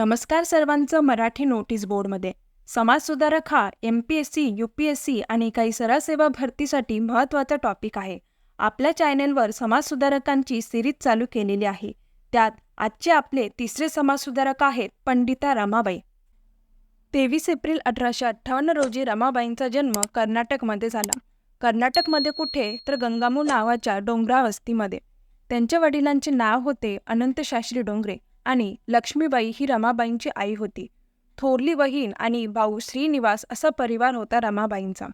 नमस्कार सर्वांचं मराठी नोटीस बोर्डमध्ये. समाजसुधारक हा M P S C U P S C आणि काही सरसेवा भरतीसाठी महत्त्वाचा टॉपिक आहे. आपल्या चॅनेलवर समाजसुधारकांची सिरीज चालू केलेली आहे. त्यात आजचे आपले तिसरे समाजसुधारक आहेत पंडिता रमाबाई. तेवीस एप्रिल अठराशे अठ्ठावन्न रोजी रमाबाईंचा जन्म कर्नाटकमध्ये झाला. कर्नाटकमध्ये कुठे तर गंगामू नावाच्या डोंगरा वस्तीमध्ये त्यांच्या वडिलांचे नाव होते अनंतशास्त्री डोंगरे. आणि लक्ष्मीबाई ही रमाबाईंची आई होती. थोरली बहीण आणि भाऊ श्रीनिवास असा परिवार होता रमाबाईंचा.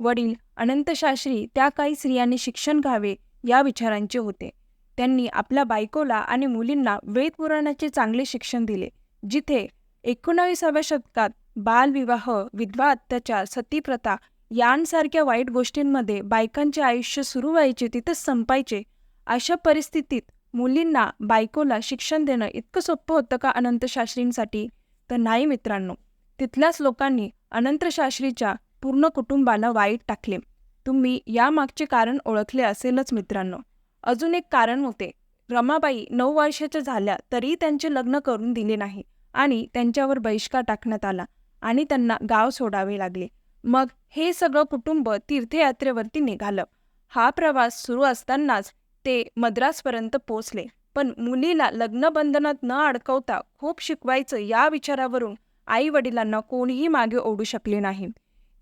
वडील अनंतशास्त्री त्या काही स्त्रियांनी शिक्षण घ्यावे या विचारांचे होते. त्यांनी आपल्या बायकोला आणि मुलींना वेदपुराणाचे चांगले शिक्षण दिले जिथे एकोणावीसाव्या शतकात बालविवाह विधवा अत्याचार सतीप्रथा यांसारख्या वाईट गोष्टींमध्ये बायकांचे आयुष्य सुरू व्हायचे तिथंच संपायचे अशा परिस्थितीत मुलींना बायकोला शिक्षण देणं इतकं सोपं होतं का अनंतशास्त्रींसाठी तर नाही मित्रांनो. तिथल्याच लोकांनी अनंतशास्त्रीच्या पूर्ण कुटुंबाला वाईट टाकले. तुम्ही यामागचे कारण ओळखले असेलच मित्रांनो. अजून एक कारण होते. रमाबाई नऊ वर्षाच्या झाल्या तरी त्यांचे लग्न करून दिले नाही आणि त्यांच्यावर बहिष्कार टाकण्यात आला आणि त्यांना गाव सोडावे लागले. मग हे सगळं कुटुंब तीर्थयात्रेवरती निघालं. हा प्रवास सुरू असतानाच ते मद्रासपर्यंत पोचले पण मुलीला लग्नबंधनात न अडकवता खूप शिकवायचं या विचारावरून आई वडिलांना कोणीही मागे ओढू शकले नाही.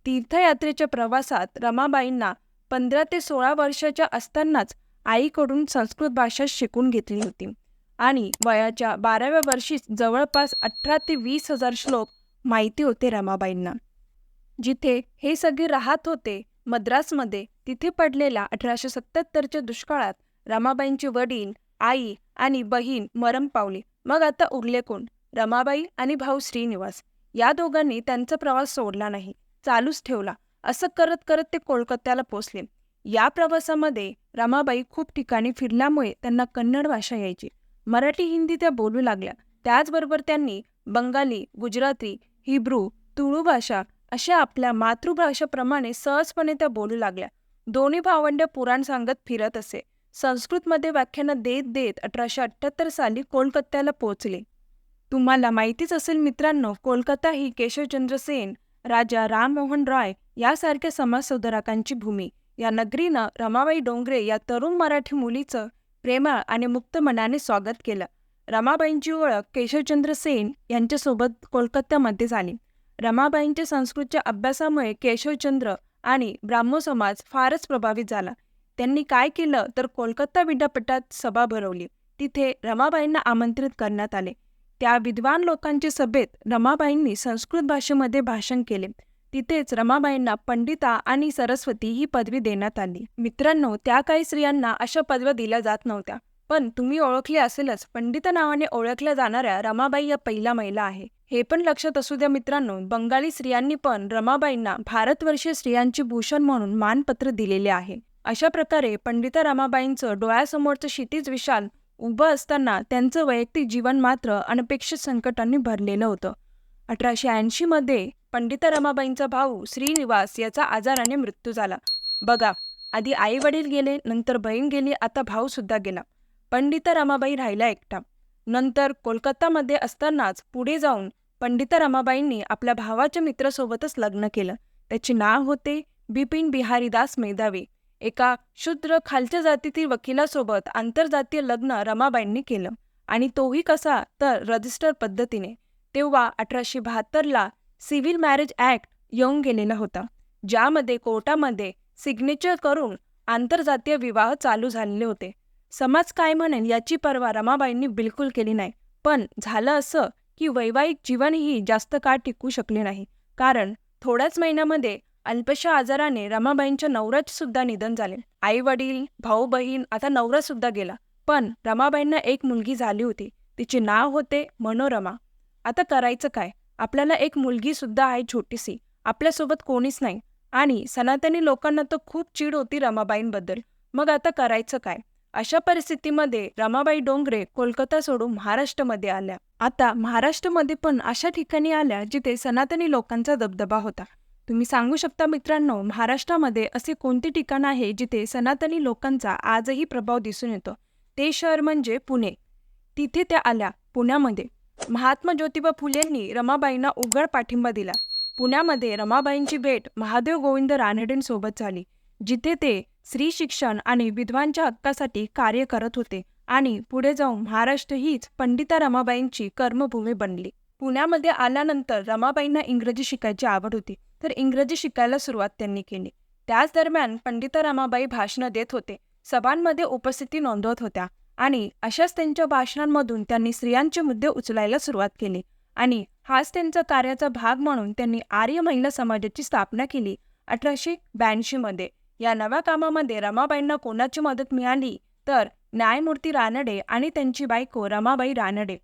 तीर्थयात्रेच्या प्रवासात रमाबाईंना पंधरा ते सोळा वर्षाच्या असतानाच आईकडून संस्कृत भाषा शिकून घेतली होती. आणि वयाच्या बाराव्या वर्षीच जवळपास अठरा ते वीस हजार श्लोक माहिती होते रमाबाईंना. जिथे हे सगळे राहत होते मद्रासमध्ये तिथे पडलेल्या अठराशे सत्याहत्तरच्या दुष्काळात रमाबाईंचे वडील आई आणि बहीण मरण पावली. मग आता उरले कोण? रमाबाई आणि भाऊ श्रीनिवास. या दोघांनी त्यांचा प्रवास सोडला नाही. चालूच ठेवला. असं करत करत ते कोलकात्याला पोचले या प्रवासामध्ये रमाबाई खूप ठिकाणी फिरल्यामुळे त्यांना कन्नड भाषा यायची. मराठी हिंदी त्या बोलू लागल्या. त्याचबरोबर त्यांनी बंगाली गुजराती हिब्रू तुळू भाषा अशा आपल्या मातृभाषेप्रमाणे सहजपणे त्या बोलू लागल्या. दोन्ही भावंड पुराण सांगत फिरत असे. संस्कृतमध्ये व्याख्यानं देत देत अठराशे अठ्ठ्याहत्तर साली कोलकात्याला पोहोचले. तुम्हाला माहितीच असेल मित्रांनो कोलकाता ही केशवचंद्र सेन राजा राममोहन रॉय यासारख्या समाजसुधारकांची भूमी. या नगरीनं रमाबाई डोंगरे या तरुण मराठी मुलीचं प्रेमळ आणि मुक्त मनाने स्वागत केलं. रमाबाईंची ओळख केशवचंद्र सेन यांच्यासोबत कोलकात्यामध्ये झाली. रमाबाईंच्या संस्कृतच्या अभ्यासामुळे केशवचंद्र आणि ब्राह्मो समाज फारच प्रभावित झाला. त्यांनी काय केलं तर कोलकाता विद्यापीठात सभा भरवली. तिथे रमाबाईंना आमंत्रित करण्यात आले. त्या विद्वान लोकांच्या सभेत रमाबाईंनी संस्कृत भाषेमध्ये भाषण केले. तिथेच रमाबाईंना पंडिता आणि सरस्वती ही पदवी देण्यात आली. मित्रांनो त्या काही स्त्रियांना अशा पदव्या दिल्या जात नव्हत्या. पण तुम्ही ओळखले असेलच पंडिता नावाने ओळखल्या जाणाऱ्या रमाबाई या पहिल्या महिला आहे. हे पण लक्षात असू द्या मित्रांनो बंगाली स्त्रियांनी पण रमाबाईंना भारतवर्षीय स्त्रियांचे भूषण म्हणून मानपत्र दिलेले आहे. अशा प्रकारे पंडिता रमाबाईंचं डोळ्यासमोरचं क्षितिज विशाल उभं असताना त्यांचं वैयक्तिक जीवन मात्र अनपेक्षित संकटांनी भरलेलं होतं. अठराशे ऐंशीमध्ये पंडिता रमाबाईंचा भाऊ श्रीनिवास याचा आजाराने मृत्यू झाला. बघा आधी आई वडील गेले नंतर बहीण गेली आता भाऊसुद्धा गेला. पंडिता रमाबाई राहिला एकटा. नंतर कोलकातामध्ये असतानाच पुढे जाऊन पंडिता रमाबाईंनी आपल्या भावाच्या मित्रासोबतच लग्न केलं. त्याचे नाव होते बिपिन बिहारी दास मेधावी. एका शूद्र खालच्या जातीतील वकिलासोबत आंतरजातीय लग्न रमाबाईंनी केलं. आणि तोही कसा तर रजिस्टर पद्धतीने. तेव्हा अठराशे बहात्तरला सिव्हिल मॅरेज ॲक्ट येऊन गेलेला होता. ज्यामध्ये कोर्टामध्ये सिग्नेचर करून आंतरजातीय विवाह चालू झालेले होते. समाज काय म्हणेल याची पर्वा रमाबाईंनी बिलकुल केली नाही. पण झालं असं की वैवाहिक जीवनही जास्त काळ टिकू शकले नाही. कारण थोड्याच महिन्यामध्ये अल्पशा आजाराने रमाबाईंच्या नवऱ्याचे सुद्धा निधन झाले. आई वडील भाऊ बहीण आता नवरा सुद्धा गेला. पण रमाबाईंना एक मुलगी झाली होती. तिचे नाव होते मनोरमा. आता करायचं काय? आपल्याला एक मुलगी सुद्धा आहे छोटीशी. आपल्यासोबत कोणीच नाही. आणि सनातनी लोकांना तर खूप चीड होती रमाबाईंबद्दल. मग आता करायचं काय? अशा परिस्थितीमध्ये रमाबाई डोंगरे कोलकाता सोडून महाराष्ट्रामध्ये आल्या. आता महाराष्ट्रामध्ये पण अशा ठिकाणी आल्या जिथे सनातनी लोकांचा दबदबा होता. तुम्ही सांगू शकता मित्रांनो महाराष्ट्रामध्ये असे कोणते ठिकाण आहे जिथे सनातनी लोकांचा आजही प्रभाव दिसून येतो? ते शहर म्हणजे पुणे. तिथे त्या आल्या पुण्यामध्ये. महात्मा ज्योतिबा फुलेंनी रमाबाईंना उघड पाठिंबा दिला. पुण्यामध्ये रमाबाईंची भेट महादेव गोविंद रानडेंसोबत झाली जिथे ते स्त्री शिक्षण आणि विधवांच्या हक्कासाठी कार्य करत होते आणि पुढे जाऊन महाराष्ट्र हीच पंडिता रमाबाईंची कर्मभूमी बनली. पुण्यामध्ये आल्यानंतर रमाबाईंना इंग्रजी शिकायची आवड होती. तर इंग्रजी शिकायला सुरुवात त्यांनी केली. त्याच दरम्यान पंडिता रमाबाई भाषणं देत होते. सभांमध्ये उपस्थिती नोंदवत होत्या आणि अशाच त्यांच्या भाषणांमधून त्यांनी स्त्रियांचे मुद्दे उचलायला सुरुवात केली आणि हाच त्यांचा कार्याचा भाग म्हणून त्यांनी आर्य महिला समाजाची स्थापना केली अठराशे ब्याऐंशीमध्ये या नव्या कामामध्ये रमाबाईंना कोणाची मदत मिळाली? तर न्यायमूर्ती रानडे आणि त्यांची बायको रमाबाई रानडे.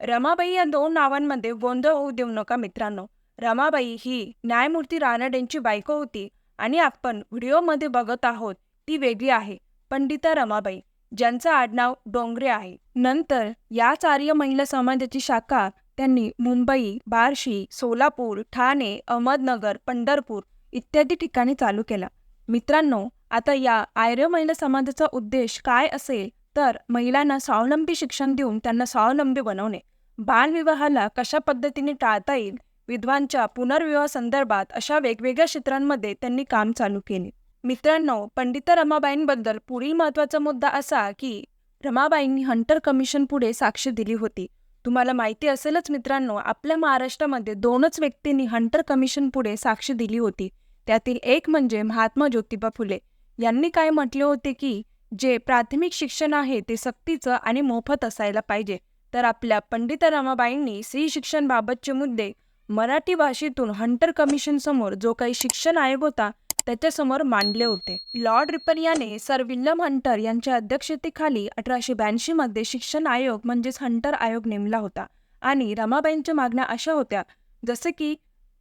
रमाबाई या दोन नावांमध्ये गोंधळ होऊ देऊ नका मित्रांनो. रमाबाई ही न्यायमूर्ती रानडेंची बायको होती आणि आपण व्हिडिओमध्ये बघत आहोत ती वेगळी आहे पंडिता रमाबाई ज्यांचं आडनाव डोंगरे आहे. नंतर याच आर्य महिला समाजाची शाखा त्यांनी मुंबई बार्शी सोलापूर ठाणे अहमदनगर पंढरपूर इत्यादी ठिकाणी चालू केला. मित्रांनो आता या आर्य महिला समाजाचा उद्देश काय असेल? तर महिलांना स्वावलंबी शिक्षण देऊन त्यांना स्वावलंबी बनवणे. बालविवाहाला कशा पद्धतीने टाळता येईल? विधवांच्या पुनर्विवाह संदर्भात अशा वेगवेगळ्या क्षेत्रांमध्ये त्यांनी काम चालू केले. मित्रांनो पंडिता रमाबाईंबद्दल पुढील महत्त्वाचा मुद्दा असा की रमाबाईंनी हंटर कमिशन पुढे साक्ष दिली होती. तुम्हाला माहिती असेलच मित्रांनो आपल्या महाराष्ट्रामध्ये दोनच व्यक्तींनी हंटर कमिशन पुढे साक्ष दिली होती. त्यातील एक म्हणजे महात्मा ज्योतिबा फुले. यांनी काय म्हटले होते की जे प्राथमिक शिक्षण आहे ते सक्तीचं आणि मोफत असायला पाहिजे. तर आपल्या पंडिता रमाबाईंनी स्त्री शिक्षणबाबतचे मुद्दे मराठी भाषेतून हंटर कमिशन समोर जो काही शिक्षण आयोग होता त्याच्यासमोर मांडले होते. लॉर्ड रिपन याने सर विल्यम हंटर यांच्या अध्यक्षतेखाली अठराशे ब्याऐंशी मध्ये शिक्षण आयोग म्हणजेच हंटर आयोग नेमला होता. आणि रमाबाईंच्या मागण्या अशा होत्या जसे की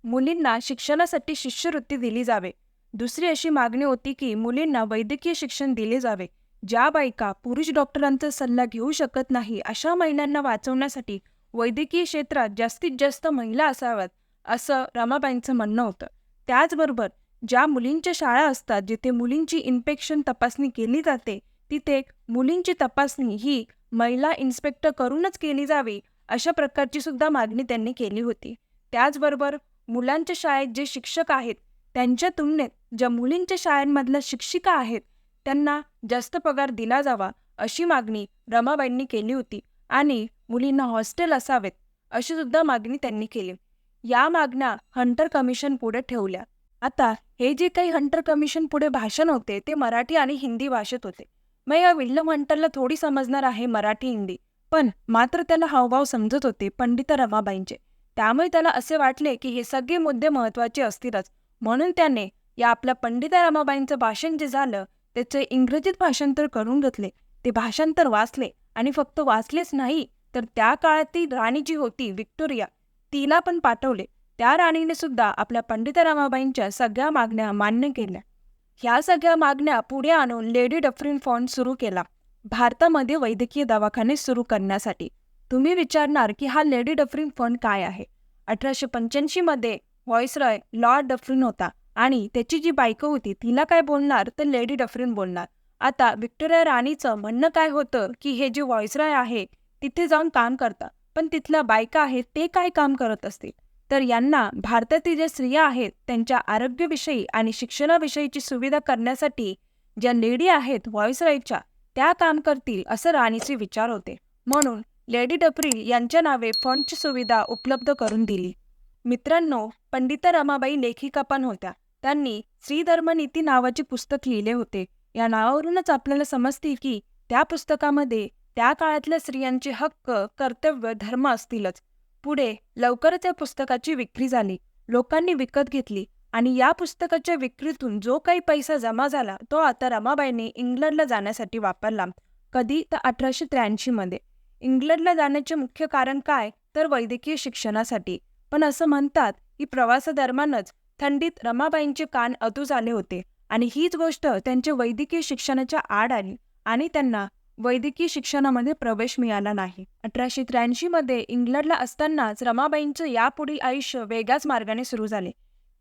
मुलींना शिक्षणासाठी शिष्यवृत्ती दिली जावे. दुसरी अशी मागणी होती की मुलींना वैद्यकीय शिक्षण दिले जावे. ज्या बायका पुरुष डॉक्टरांचा सल्ला घेऊ शकत नाही अशा महिलांना वाचवण्यासाठी वैद्यकीय क्षेत्रात जास्तीत जास्त महिला असाव्यात असं रमाबाईंचं म्हणणं होतं. त्याचबरोबर ज्या मुलींच्या शाळा असतात जिथे मुलींची इन्फेक्शन तपासणी केली जाते तिथे मुलींची तपासणी ही महिला इन्स्पेक्टर करूनच केली जावी अशा प्रकारची सुद्धा मागणी त्यांनी केली होती. त्याचबरोबर मुलांच्या शाळेत जे शिक्षक आहेत त्यांच्या तुलनेत ज्या मुलींच्या शाळांमधल्या शिक्षिका आहेत त्यांना जास्त पगार दिला जावा अशी मागणी रमाबाईंनी केली होती आणि मुलींना हॉस्टेल असावेत अशी सुद्धा मागणी त्यांनी केली. या मागण्या हंटर कमिशन पुढे ठेवल्या. आता हे जे काही हंटर कमिशन पुढे भाषण होते ते मराठी आणि हिंदी भाषेत होते. मग या विल्यम हंटरला थोडी समजणार आहे मराठी हिंदी. पण मात्र त्याला हावभाव समजत होते पंडिता रमाबाईंचे. त्यामुळे त्याला असे वाटले की हे सगळे मुद्दे महत्त्वाचे असतीलच. म्हणून त्याने या आपल्या पंडिता रमाबाईंचं भाषण जे झालं त्याचे इंग्रजीत भाषांतर करून घेतले. ते भाषांतर वाचले आणि फक्त वाचलेच नाही तर त्या काळातील राणी जी होती विक्टोरिया तिला पण पाठवले. त्या राणीने सुद्धा आपल्या पंडिता रमाबाईंच्या सगळ्या मागण्या मान्य केल्या. ह्या सगळ्या मागण्या पुढे आणून लेडी डफरिन फंड सुरू केला भारतामध्ये वैद्यकीय दवाखाने सुरू करण्यासाठी. तुम्ही विचारणार की हा लेडी डफरिन फंड काय आहे? अठराशे पंच्याऐंशीमध्ये व्हॉइसरॉय लॉर्ड डफरिन होता. आणि त्याची जी बायको होती तिला काय बोलणार? तर लेडी डफरीन बोलणार. आता विक्टोरिया राणीचं म्हणणं काय होतं की हे जे व्हॉइसराय आहे तिथे जाऊन काम करतात पण तिथल्या बायका आहेत ते काय काम करत असतील? तर यांना भारतातील ज्या स्त्रिया आहेत त्यांच्या आरोग्यविषयी आणि शिक्षणाविषयीची सुविधा करण्यासाठी ज्या लेडी आहेत व्हॉइसरॉयच्या त्या काम करतील असं राणीचे विचार होते. म्हणून लेडी डफरी यांच्या नावे फंडची सुविधा उपलब्ध करून दिली. मित्रांनो पंडिता रमाबाई लेखिका पण होत्या. त्यांनी श्रीधर्मनीती नावाचे पुस्तक लिहिले होते. या नावावरूनच आपल्याला समजते की त्या पुस्तकामध्ये त्या काळातल्या स्त्रियांचे हक्क कर्तव्य धर्म असतीलच. पुढे लवकरच या पुस्तकाची विक्री झाली. लोकांनी विकत घेतली आणि या पुस्तकाच्या विक्रीतून जो काही पैसा जमा झाला तो आता रमाबाईने इंग्लंडला जाण्यासाठी वापरला. कधी? तर अठराशे त्र्याऐंशीमध्ये इंग्लंडला जाण्याचे मुख्य कारण काय? तर वैद्यकीय शिक्षणासाठी. पण असं म्हणतात की प्रवासादरम्यानच थंडीत रमाबाईंचे कान अतू झाले होते आणि हीच गोष्ट त्यांच्या वैद्यकीय शिक्षणाच्या आड आली आणि त्यांना वैद्यकीय शिक्षणामध्ये प्रवेश मिळाला नाही. अठराशे त्र्याऐंशी मध्ये इंग्लंडला असतानाच रमाबाईंचं यापुढील आयुष्य वेगळ्याच मार्गाने सुरू झाले.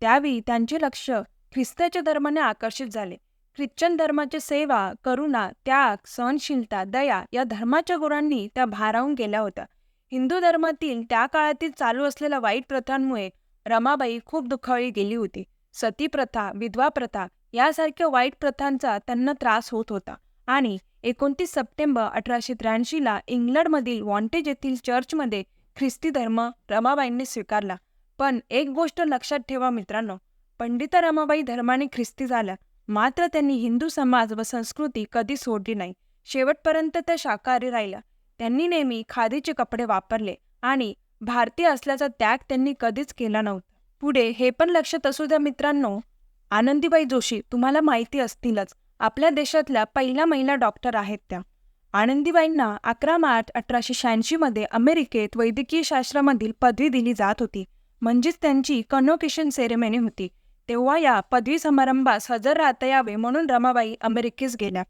त्यावेळी त्यांचे लक्ष ख्रिस्ताच्या धर्माने आकर्षित झाले. ख्रिश्चन धर्माची सेवा करुणा त्याग सहनशीलता दया या धर्माच्या गुणांनी त्या भारावून गेल्या होत्या. हिंदू धर्मातील त्या काळातील चालू असलेल्या वाईट प्रथांमुळे रमाबाई खूप दुखावली गेली होती. सती प्रथा विधवा प्रथा यासारख्या वाईट प्रथांचा त्यांना त्रास होत होता. आणि एकोणतीस सप्टेंबर अठराशे त्र्याऐंशीला इंग्लंडमधील वॉन्टेज येथील चर्चमध्ये ख्रिस्ती धर्म रमाबाईंनी स्वीकारला. पण एक गोष्ट लक्षात ठेवा मित्रांनो पंडिता रमाबाई धर्माने ख्रिस्ती झाल्या. मात्र त्यांनी हिंदू समाज व संस्कृती कधी सोडली नाही. शेवटपर्यंत त्या शाकाहारी राहिल्या. त्यांनी नेहमी खादीचे कपडे वापरले आणि भारतीय असल्याचा त्याग त्यांनी कधीच केला नव्हता. पुढे हे पण लक्षात असू द्या मित्रांनो आनंदीबाई जोशी तुम्हाला माहिती असतीलच आपल्या देशातल्या पहिल्या महिला डॉक्टर आहेत त्या. आनंदीबाईंना अकरा मार्च अठराशे शहाऐंशीमध्ये अमेरिकेत वैद्यकीय शास्त्रामधील पदवी दिली जात होती. म्हणजेच त्यांची कन्व्होकेशन सेरेमनी होती. तेव्हा या पदवी समारंभास हजर राहता यावे म्हणून रमाबाई अमेरिकेस गेल्या.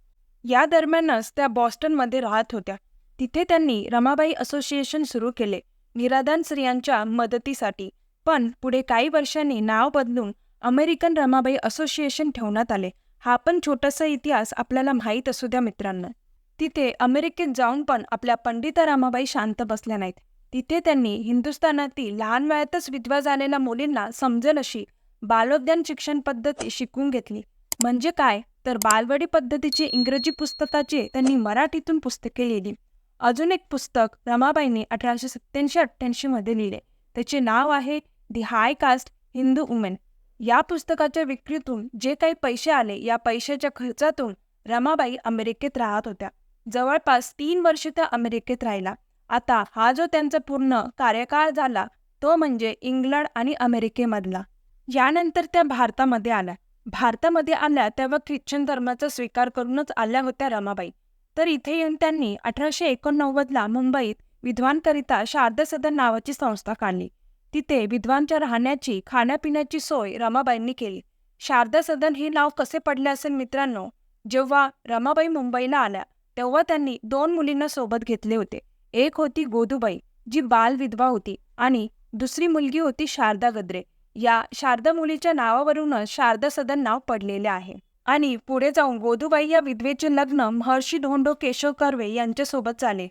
या दरम्यानच त्या बॉस्टनमध्ये राहत होत्या. तिथे त्यांनी रमाबाई असोसिएशन सुरू केले. निराधार स्त्रियांच्या मदतीसाठी. पण पुढे काही वर्षांनी नाव बदलून अमेरिकन रमाबाई असोसिएशन ठेवण्यात आले. हा पण छोटासा इतिहास आपल्याला माहीत असू द्या मित्रांनो. तिथे अमेरिकेत जाऊन पण आपल्या पंडिता रमाबाई शांत बसल्या नाहीत. तिथे त्यांनी हिंदुस्थानातील लहान वयातच विधवा झालेल्या मुलींना समजेल अशी बालोद्यान शिक्षण पद्धती शिकून घेतली. म्हणजे काय? तर बालवाडी पद्धतीची इंग्रजी पुस्तकाचे त्यांनी मराठीतून पुस्तके लिहिली. अजून एक पुस्तक रमाबाईंनी अठराशे सत्त्याऐंशी अठ्ठ्याऐंशीमध्ये लिहिले. त्याचे नाव आहे the high caste Hindu women या पुस्तकाच्या विक्रीतून जे काही पैसे आले या पैशाच्या खर्चातून रमाबाई अमेरिकेत राहत होत्या. जवळपास तीन वर्ष त्या अमेरिकेत राहिला. आता हा जो त्यांचा पूर्ण कार्यकाळ झाला तो म्हणजे इंग्लंड आणि अमेरिकेमधला. यानंतर त्या भारतामध्ये आल्या. भारतामध्ये आल्या तेव्हा ख्रिश्चन धर्माचा स्वीकार करूनच आल्या होत्या रमाबाई. तर इथे येऊन त्यांनी अठराशे एकोणनव्वदला मुंबईत विद्वानकरिता शारदा सदन नावाची संस्था काढली. तिथे विद्वांच्या राहण्याची खाण्यापिण्याची सोय रमाबाईंनी केली. शारदा सदन हे नाव कसे पडले असेल मित्रांनो? जेव्हा रमाबाई मुंबईला आल्या तेव्हा त्यांनी दोन मुलींना सोबत घेतले होते. एक होती गोदूबाई जी बाल विधवा होती आणि दुसरी मुलगी होती शारदा गद्रे. या शारदा मुलीच्या नावावरूनच शारदा सदन नाव पडलेले आहे. आणि पुढे जाऊन गोदूबाई या विधवेचे लग्न महर्षी धोंडो केशव कर्वे यांच्यासोबत झाले.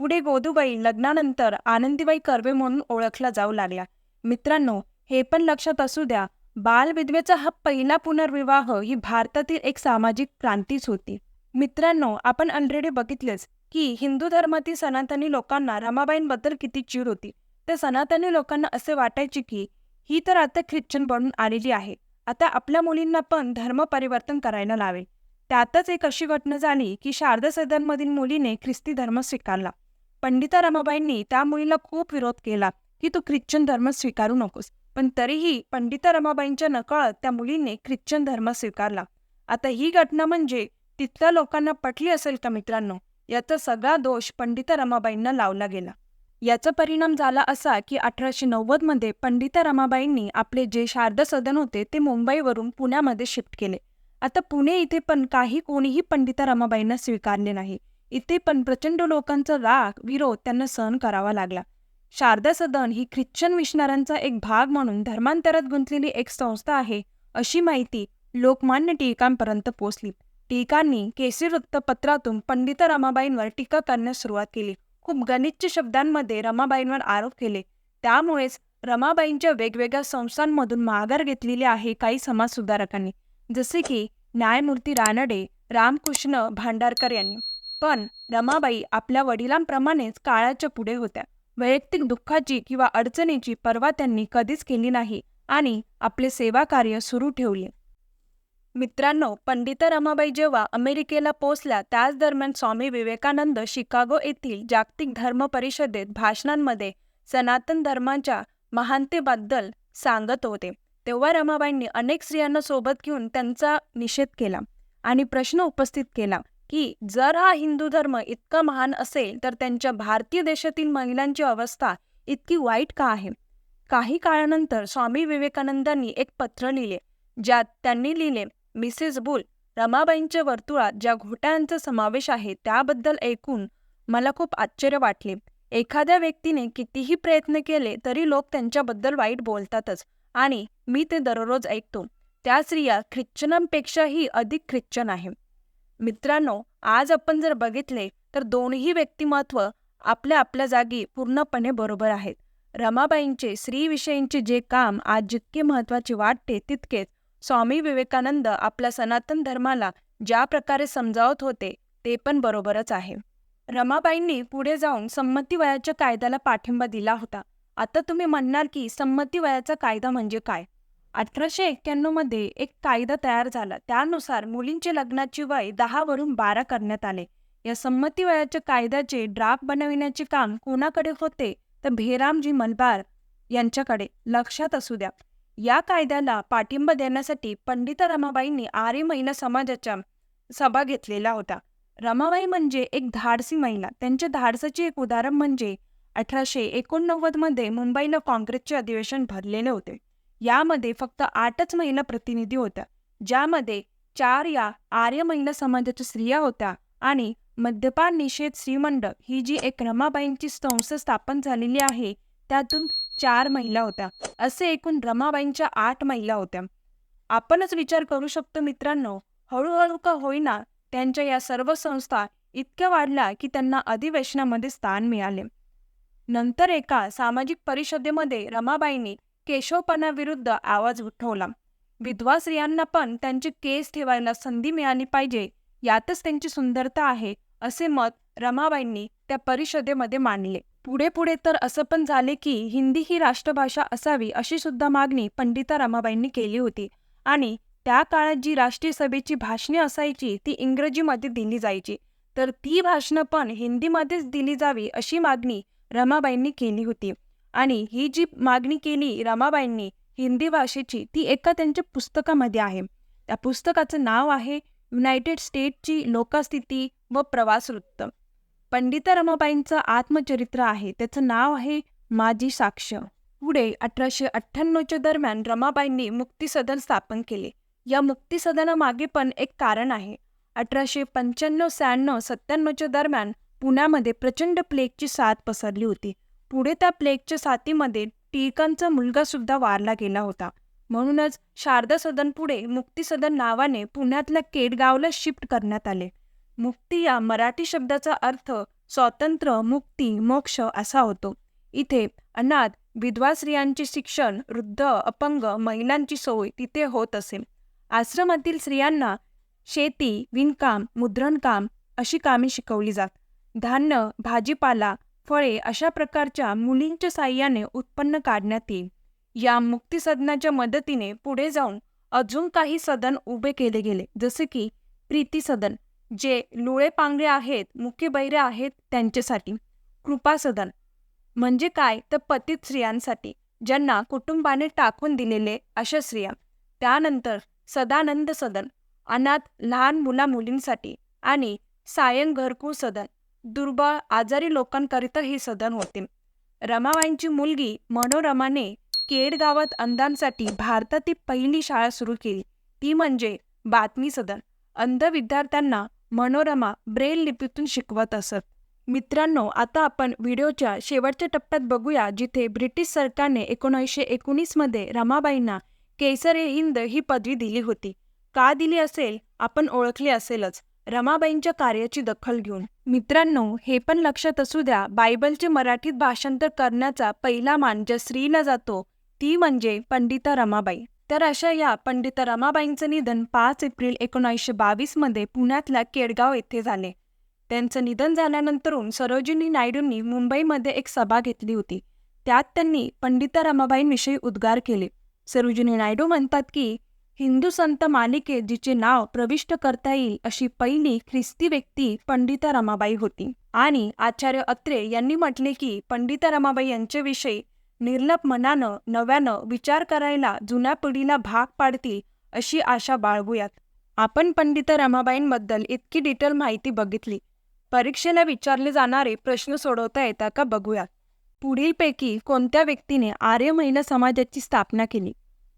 पुढे गोदूबाई लग्नानंतर आनंदीबाई कर्वे म्हणून ओळखला जाऊ लागल्या मित्रांनो हे पण लक्षात असू द्या बालविधवेचा हा पहिला पुनर्विवाह ही भारतातील एक सामाजिक क्रांतीच होती. मित्रांनो आपण ऑलरेडी बघितलेच की हिंदू धर्मातील सनातनी लोकांना रमाबाईंबद्दल किती चीड होती. तर सनातनी लोकांना असे वाटायचे की ही तर आता ख्रिश्चन बनून आलेली आहे. आता आपल्या मुलींना पण धर्म परिवर्तन करायला लावेल त्यातच एक अशी घटना झाली की शारदा सदनमधील मुलीने ख्रिस्ती धर्म स्वीकारला. पंडिता रमाबाईंनी त्या मुलीला खूप विरोध केला की तू ख्रिश्चन धर्म स्वीकारू नकोस. पण तरीही पंडिता रमाबाईंच्या नकळत त्या मुलीने ख्रिश्चन धर्म स्वीकारला. आता ही घटना म्हणजे तिथल्या लोकांना पटली असेल का मित्रांनो? याचा सगळा दोष पंडिता रमाबाईंना लावला गेला. याचा परिणाम झाला असा की अठराशे नव्वदमध्ये पंडिता रमाबाईंनी आपले जे शारदा सदन होते ते मुंबईवरून पुण्यामध्ये शिफ्ट केले. आता पुणे इथे पण काही कोणीही पंडिता रमाबाईंना स्वीकारले नाही. इथे पण प्रचंड लोकांचा राग विरोध त्यांना सहन करावा लागला. शारदा सदन ही ख्रिश्चन मिशनरांचा एक भाग म्हणून धर्मांतरात गुंतलेली एक संस्था आहे अशी माहिती लोकमान्य टिळकांपर्यंत पोहोचली. टिळकांनी केसरी वृत्तपत्रातून पंडिता रमाबाईंवर टीका करण्यास सुरुवात केली. खूप गणितच्या शब्दांमध्ये रमाबाईंवर आरोप केले. त्यामुळेच रमाबाईंच्या वेगवेगळ्या संस्थांमधून माघार घेतलेली आहे काही समाजसुधारकांनी. जसे की न्यायमूर्ती रानडे रामकृष्ण भांडारकर यांनी. पण रमाबाई आपल्या वडिलांप्रमाणेच काळाच्या पुढे होत्या. वैयक्तिक दुःखाची किंवा अडचणीची पर्वा त्यांनी कधीच केली नाही आणि आपले सेवा कार्य सुरू ठेवले. मित्रांनो पंडिता रमाबाई जेव्हा अमेरिकेला पोचल्या त्याच दरम्यान स्वामी विवेकानंद शिकागो येथील जागतिक धर्म परिषदेत भाषणांमध्ये सनातन धर्माच्या महानतेबद्दल सांगत होते. तेव्हा रमाबाईंनी अनेक स्त्रियांना सोबत घेऊन त्यांचा निषेध केला आणि प्रश्न उपस्थित केला की जर हा हिंदू धर्म इतका महान असेल तर त्यांच्या भारतीय देशातील महिलांची अवस्था इतकी वाईट का आहे? काही काळानंतर स्वामी विवेकानंदांनी एक पत्र लिहिले ज्यात त्यांनी लिहिले मिसेस बुल रमाबाईंच्या वर्तुळात ज्या घोटाळ्यांचा समावेश आहे त्याबद्दल ऐकून मला खूप आश्चर्य वाटले. एखाद्या व्यक्तीने कितीही प्रयत्न केले तरी लोक त्यांच्याबद्दल वाईट बोलतातच आणि मी ते दररोज ऐकतो. त्या स्त्रिया ख्रिश्चनांपेक्षाही अधिक ख्रिश्चन आहे. मित्रांनो आज आपण जर बघितले तर दोन्ही व्यक्तिमत्व आपल्या आपल्या जागी पूर्णपणे बरोबर आहेत. रमाबाईंचे स्त्रीविषयींचे जे काम आज जितके महत्त्वाचे वाटते तितकेच स्वामी विवेकानंद आपल्या सनातन धर्माला ज्या प्रकारे समजावत होते ते पण बरोबरच आहे. रमाबाईंनी पुढे जाऊन संमती वयाच्या कायद्याला पाठिंबा दिला होता. आता तुम्ही म्हणणार की संमती वयाचा कायदा म्हणजे काय? अठराशे एक्क्याण्णवमध्ये एक कायदा तयार झाला. त्यानुसार मुलींचे लग्नाची वय दहावरून बारा करण्यात आले. या संमती वयाच्या कायद्याचे ड्राफ्ट बनविण्याचे काम कोणाकडे होते? तर भेरामजी मलबार यांच्याकडे. लक्षात असू द्या. या कायद्याला पाठिंबा देण्यासाठी पंडित रमाबाईंनी आर्य महिला समाजाच्या सभा घेतलेला होता रमाबाई म्हणजे एक धाडसी महिला. त्यांच्या धाडसाचे एक उदाहरण म्हणजे अठराशे एकोणनव्वदमध्ये मुंबईला काँग्रेसचे अधिवेशन भरलेले होते. यामध्ये फक्त आठच महिला प्रतिनिधी होत्या. ज्यामध्ये चार या आर्य महिला समाजाच्या स्त्रिया होत्या आणि मद्यपान निषेध श्रीमंडळ ही जी एक रमाबाईंची संस्था स्थापन झालेली आहे त्यातून चार महिला होत्या. असे एकूण रमाबाईंच्या आठ महिला होत्या. आपणच विचार करू शकतो मित्रांनो हळूहळू का होईना त्यांच्या या सर्व संस्था इतक्या वाढल्या की त्यांना अधिवेशनामध्ये स्थान मिळाले. नंतर एका सामाजिक परिषदेमध्ये रमाबाईंनी केशवपणाविरुद्ध आवाज उठवला. विधवा स्त्रियांना पण त्यांचे केस ठेवायला संधी मिळाली पाहिजे यातच त्यांची सुंदरता आहे असे मत रमाबाईंनी त्या परिषदेमध्ये मांडले. पुढे पुढे तर असं पण झाले की हिंदी ही राष्ट्रभाषा असावी अशी सुद्धा मागणी पंडिता रमाबाईंनी केली होती. आणि त्या काळात जी राष्ट्रीय सभेची भाषणे असायची ती इंग्रजीमध्ये दिली जायची. तर ती भाषणं पण हिंदीमध्येच दिली जावी अशी मागणी रमाबाईंनी केली होती. आणि ही जी मागणी केली रमाबाईंनी हिंदी भाषेची ती एका त्यांच्या पुस्तकामध्ये आहे. त्या पुस्तकाचं नाव आहे युनायटेड स्टेटची लोकस्थिती व प्रवास वृत्त पंडिता रमाबाईंचं आत्मचरित्र आहे. त्याचं नाव आहे माझी साक्ष. पुढे अठराशे अठ्ठ्याण्णवच्या दरम्यान रमाबाईंनी मुक्तिसदन स्थापन केले. या मुक्तिसदनामागे पण एक कारण आहे. अठराशे पंच्याण्णव शहाण्णव सत्त्याण्णवच्या दरम्यान पुण्यामध्ये प्रचंड प्लेगची साथ पसरली होती. पुढे त्या प्लेगच्या साथीमध्ये टिळकांचा मुलगा सुद्धा वारला गेला होता. म्हणूनच शारदा सदन पुढे मुक्ती सदन नावाने पुण्यातल्या केडगावला शिफ्ट करण्यात आले. मुक्ती या मराठी शब्दाचा अर्थ स्वातंत्र्य मुक्ती मोक्ष असा होतो. इथे अनाथ विधवा स्त्रियांचे शिक्षण वृद्ध अपंग महिलांची सोय तिथे होत असे. आश्रमातील स्त्रियांना शेती विणकाम मुद्रणकाम अशी कामे शिकवली जात. धान्य भाजीपाला फळे अशा प्रकारच्या मुलींच्या साह्याने उत्पन्न काढण्यात येईल. या मुक्ती सदनाच्या मदतीने पुढे जाऊन अजून काही सदन उभे केले गेले जसे की प्रीती सदन. जे लुळे पांगळे आहेत मुख्य बैरे आहेत त्यांच्यासाठी कृपासदन म्हणजे काय? तर पतित स्त्रियांसाठी ज्यांना कुटुंबाने टाकून दिलेले अशा स्त्रिया. त्यानंतर सदानंद सदन अनाथ लहान मुला मुलींसाठी आणि सायं घरकुल सदन दुर्बळ आजारी लोकांकरिता हे सदन होते. रमाबाईंची मुलगी मनोरमाने केड गावात अंधांसाठी भारतातील पहिली शाळा सुरू केली. ती म्हणजे बातमी सदन. अंध विद्यार्थ्यांना मनोरमा ब्रेल लिपीतून शिकवत असत. मित्रांनो आता आपण व्हिडिओच्या शेवटच्या टप्प्यात बघूया जिथे ब्रिटिश सरकारने एकोणीसशे एकोणीसमध्ये रमाबाईंना केसर ए हिंद ही पदवी दिली होती. का दिली असेल? आपण ओळखले असेलच. रमाबाईंच्या कार्याची दखल घेऊन. मित्रांनो हे पण लक्षात असू द्या बायबलचे मराठीत भाषांतर करण्याचा पहिला मान ज्या स्त्रीला जातो ती म्हणजे पंडिता रमाबाई. तर अशा या पंडिता रमाबाईंचं निधन पाच एप्रिल एकोणीसशे बावीसमध्ये पुण्यातल्या केडगाव येथे झाले. त्यांचं निधन झाल्यानंतरून सरोजिनी नायडूंनी मुंबईमध्ये एक सभा घेतली होती. त्यात त्यांनी पंडिता रमाबाईंविषयी उद्गार केले. सरोजिनी नायडू म्हणतात की हिंदू संत मालिकेत जिचे नाव प्रविष्ट करता येईल अशी पहिली ख्रिस्ती व्यक्ती पंडिता रमाबाई होती. आणि आचार्य अत्रे यांनी म्हटले की पंडिता रमाबाई यांच्याविषयी निर्लप मनानं नव्यानं विचार करायला जुन्या पिढीला भाग पाडतील अशी आशा बाळगूयात. आपण पंडित रमाबाईंबद्दल इतकी डिटेल माहिती बघितली. परीक्षेला विचारले जाणारे प्रश्न सोडवता येतात का बघूयात. पुढीलपैकी कोणत्या व्यक्तीने आर्य महिला समाजाची स्थापना केली?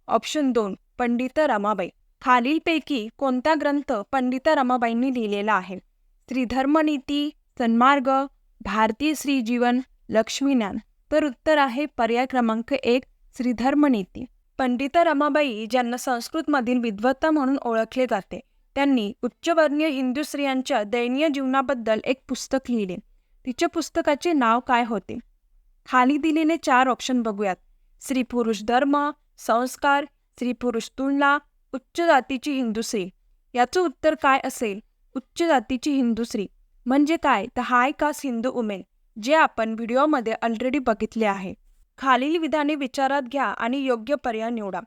ऑप्शन दोन पंडित रमाबाई. खालीलपैकी कोणता ग्रंथ पंडिता रमाबाईंनी लिहिलेला आहे? श्रीधर्मनीती सन्मार्ग भारतीय श्रीजीवन लक्ष्मीज्ञान तर उत्तर आहे पर्याय क्रमांक एक श्रीधर्मनीती. पंडिता रमाबाई ज्यांना संस्कृतमधील विद्वत्ता म्हणून ओळखले जाते त्यांनी उच्चवर्णीय हिंदू स्त्रियांच्या दैनीय जीवनाबद्दल एक पुस्तक लिहिले. तिच्या पुस्तकाचे नाव काय होते? खाली दिलेले चार ऑप्शन बघूयात. स्त्री पुरुष धर्म संस्कार स्त्री पुरुष तुलना उच्च जातीची हिंदू स्त्री. याचं उत्तर काय असेल? उच्च जातीची हिंदू स्त्री. म्हणजे काय? तर हाय कास्ट हिंदू उमेन जे आपण व्हिडिओमध्ये ऑलरेडी बघितले आहे. खालील विधाने विचारात घ्या आणि योग्य पर्याय निवडा.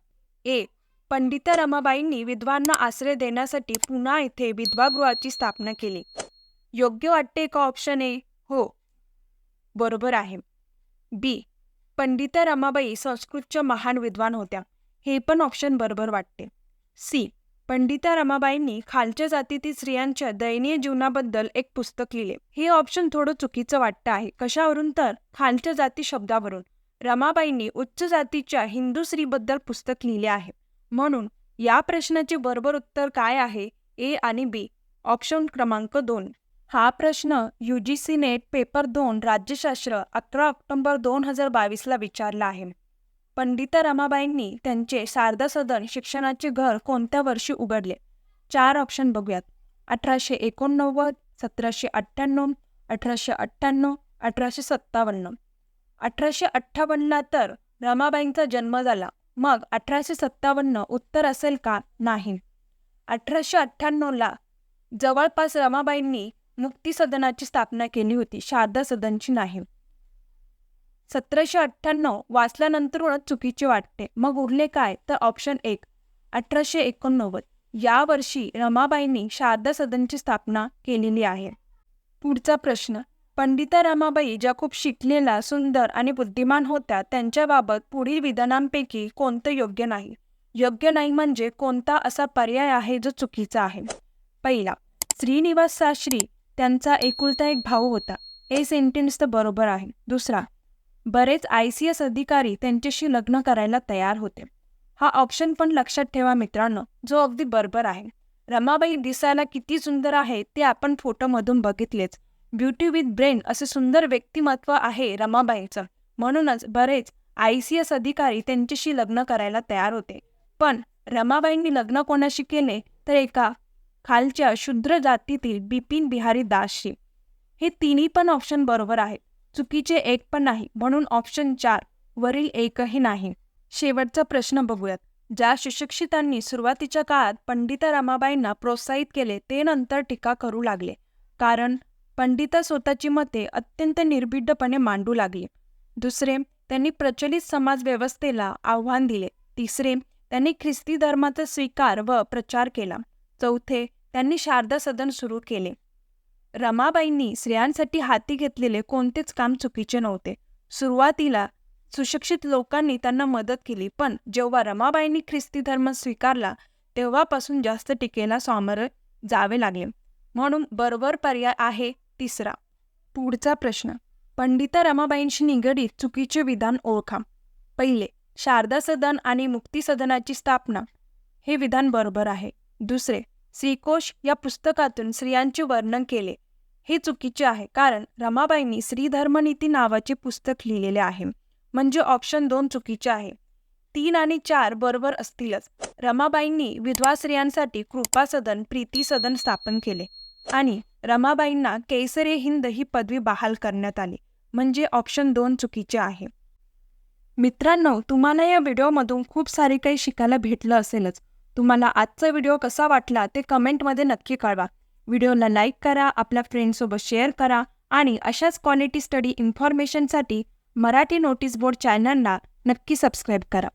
ए. पंडिता रमाबाईंनी विधवांना आश्रय देण्यासाठी पुन्हा येथे विधवागृहाची स्थापना केली. योग्य वाटते का ऑप्शन ए हो. बरोबर आहे. बी पंडिता रमाबाई संस्कृतच्या महान विद्वान होत्या. हे पण ऑप्शन बरोबर वाटते. सी पंडिता रमाबाईंनी खालच्या जातीतील स्त्रियांच्या दयनीय जीवनाबद्दल एक पुस्तक लिहिले. हे ऑप्शन थोडं चुकीचं वाटतं आहे. कशावरून? तर खालच्या जाती शब्दावरून. रमाबाईंनी उच्च जातीच्या हिंदू स्त्रीबद्दल पुस्तक लिहिले आहे. म्हणून या प्रश्नाचे बरोबर उत्तर काय आहे? ए आणि बी ऑप्शन क्रमांक दोन. हा प्रश्न U G C net paper दोन राज्यशास्त्र अकरा ऑक्टोबर दोन हजार बावीसला विचारला आहे. पंडिता रमाबाईंनी त्यांचे शारदा सदन शिक्षणाचे घर कोणत्या वर्षी उघडले? चार ऑप्शन बघूयात. अठराशे एकोणनव्वद सतराशे अठ्ठ्याण्णव अठराशे अठ्ठ्याण्णव अठराशे सत्तावन्न. अठराशे अठ्ठावन्नला तर रमाबाईंचा जन्म झाला. मग अठराशे सत्तावन्न उत्तर असेल का? नाही. अठराशे अठ्ठ्याण्णवला जवळपास रमाबाईंनी मुक्ती सदनाची स्थापना केली होती. शारदा सदनची नाही. सतराशे अठ्ठ्याण्णव वाचल्यानंतरूनच चुकीचे वाटते. मग उरले काय? तर ऑप्शन एक अठराशे एकोणनव्वद. या वर्षी रमाबाईंनी शारदा सदनची स्थापना केलेली आहे. पुढचा प्रश्न पंडिता रमाबाई ज्या खूप शिकलेल्या सुंदर आणि बुद्धिमान होत्या त्यांच्याबाबत पुढील विधानांपैकी कोणतं योग्य नाही? योग्य नाही म्हणजे कोणता असा पर्याय आहे जो चुकीचा आहे? पहिला श्रीनिवास शास्त्री त्यांचा एकुलता एक भाऊ होता. हे सेंटेन्स तर बरोबर आहे. दुसरा बरेच आय सी एस अधिकारी त्यांच्याशी लग्न करायला तयार होते. हा ऑप्शन पण लक्षात ठेवा मित्रांनो जो अगदी बरोबर आहे. रमाबाई दिसायला किती सुंदर आहे ते आपण फोटोमधून बघितलेच. ब्युटी विथ ब्रेन असे सुंदर व्यक्तिमत्व आहे रमाबाईचं. म्हणूनच बरेच आय सी एस अधिकारी त्यांच्याशी लग्न करायला तयार होते. पण रमाबाईंनी लग्न कोणाशी केले? तर एका खालच्या शूद्र जातीतील बिपिन बिहारी दासशी. हे तिन्ही पण ऑप्शन बरोबर आहेत. चुकीचे एक पण नाही म्हणून ऑप्शन चार वरील एकही नाही. शेवटचा प्रश्न बघूयात. ज्या सुशिक्षितांनी सुरुवातीच्या काळात पंडिता रमाबाईंना प्रोत्साहित केले ते नंतर टीका करू लागले. कारण पंडिता स्वतःची मते अत्यंत निर्भीडपणे मांडू लागली. दुसरे त्यांनी प्रचलित समाजव्यवस्थेला आव्हान दिले. तिसरे त्यांनी ख्रिस्ती धर्माचा स्वीकार व प्रचार केला. चौथे त्यांनी शारदा सदन सुरू केले. रमाबाईंनी स्त्रियांसाठी हाती घेतलेले कोणतेच काम चुकीचे नव्हते. सुरुवातीला सुशिक्षित लोकांनी त्यांना मदत केली पण जेव्हा रमाबाईंनी ख्रिस्ती धर्म स्वीकारला तेव्हापासून जास्त टीकेला सामोर जावे लागले. म्हणून बरोबर पर्याय आहे तिसरा. पुढचा प्रश्न. पंडिता रमाबाईंशी निगडीत चुकीचे विधान ओळखा. पहिले शारदा सदन आणि मुक्ती सदनाची स्थापना. हे विधान बरोबर आहे. दुसरे श्रीकोश या पुस्तकातून स्त्रियांचे वर्णन केले. हे चुकीचे आहे कारण रमाबाईंनी श्रीधर्मनीती नावाचे पुस्तक लिहिलेले आहे. म्हणजे ऑप्शन दोन चुकीचे आहे. तीन आणि चार बरोबर असतीलच. रमाबाईंनी विधवा स्त्रियांसाठी कृपा सदन प्रीती सदन स्थापन केले. आणि रमाबाईंना केसरे हिंद ही पदवी बहाल करण्यात आली. म्हणजे ऑप्शन दोन चुकीचे आहे. मित्रांनो तुम्हाला या व्हिडिओमधून खूप सारे काही शिकायला भेटलं असेलच. तुम्हाला आजचा व्हिडिओ कसा वाटला ते कमेंटमध्ये नक्की कळवा. व्हिडिओला लाईक करा आपल्या फ्रेंडसोबत शेअर करा आणि अशाच क्वालिटी स्टडी इन्फॉर्मेशनसाठी मराठी नोटीस बोर्ड चॅनलला नक्की सबस्क्राईब करा.